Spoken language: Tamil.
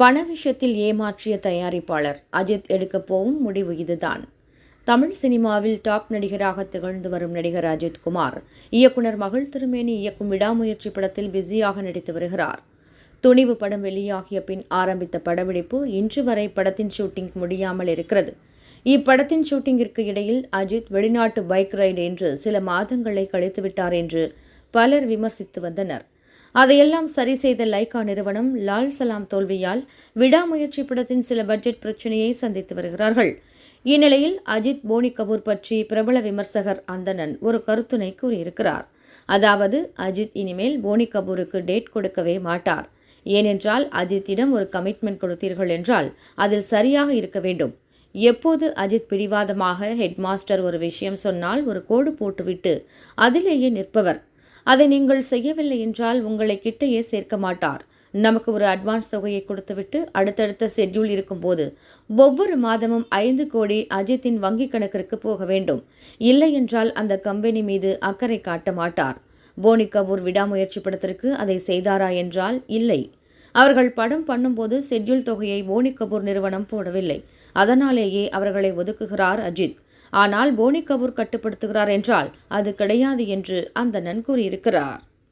பண விஷயத்தில் ஏமாற்றிய தயாரிப்பாளர் அஜித் எடுக்கப் போகும் முடிவு இதுதான். தமிழ் சினிமாவில் டாப் நடிகராக திகழ்ந்து வரும் நடிகர் அஜித் குமார் இயக்குனர் மகள் திருமேனி இயக்கும் விடாமுயற்சி படத்தில் பிஸியாக நடித்து வருகிறார். துணிவு படம் வெளியாகிய பின் ஆரம்பித்த படப்பிடிப்பு இன்று வரை படத்தின் ஷூட்டிங் முடியாமல் இருக்கிறது. இப்படத்தின் ஷூட்டிங்கிற்கு இடையில் அஜித் வெளிநாட்டு பைக் ரைடு என்று சில மாதங்களை கழித்துவிட்டார் என்று பலர் விமர்சித்து வந்தனர். அதையெல்லாம் சரி செய்த லைகா நிறுவனம் லால் சலாம் தோல்வியால் விடாமுயற்சி படத்தின் சில பட்ஜெட் பிரச்சனையை சந்தித்து வருகிறார்கள். இந்நிலையில் அஜித் போனி கபூர் பற்றி பிரபல விமர்சகர் அந்தணன் ஒரு கருத்துனை கூறியிருக்கிறார். அதாவது அஜித் இனிமேல் போனி கபூருக்கு டேட் கொடுக்கவே மாட்டார். ஏனென்றால் அஜித்திடம் ஒரு கமிட்மெண்ட் கொடுத்தீர்கள் என்றால் அதில் சரியாக இருக்க வேண்டும். எப்போது அஜித் பிடிவாதமாக ஹெட்மாஸ்டர் ஒரு விஷயம் சொன்னால் ஒரு கோடு போட்டுவிட்டு அதிலேயே நிற்பவர். அதை நீங்கள் செய்யவில்லை என்றால் உங்களை கிட்டையே சேர்க்க மாட்டார். நமக்கு ஒரு அட்வான்ஸ் தொகையை கொடுத்துவிட்டு அடுத்தடுத்த ஷெட்யூல் இருக்கும்போது ஒவ்வொரு மாதமும் ஐந்து கோடி அஜித்தின் வங்கிக் கணக்கிற்கு போக வேண்டும். இல்லை என்றால் அந்த கம்பெனி மீது அக்கறை காட்ட மாட்டார். போனி கபூர் விடாமுயற்சி படத்திற்கு அதை செய்தாரா என்றால் இல்லை. அவர்கள் படம் பண்ணும்போது ஷெட்யூல் தொகையை போனி கபூர் நிறுவனம் போடவில்லை. அதனாலேயே அவர்களை ஒதுக்குகிறார் அஜித். ஆனால் போனி கபூர் கட்டுப்படுத்துகிறார் என்றால் அது கிடையாது என்று அந்தணன் கூறியிருக்கிறார்.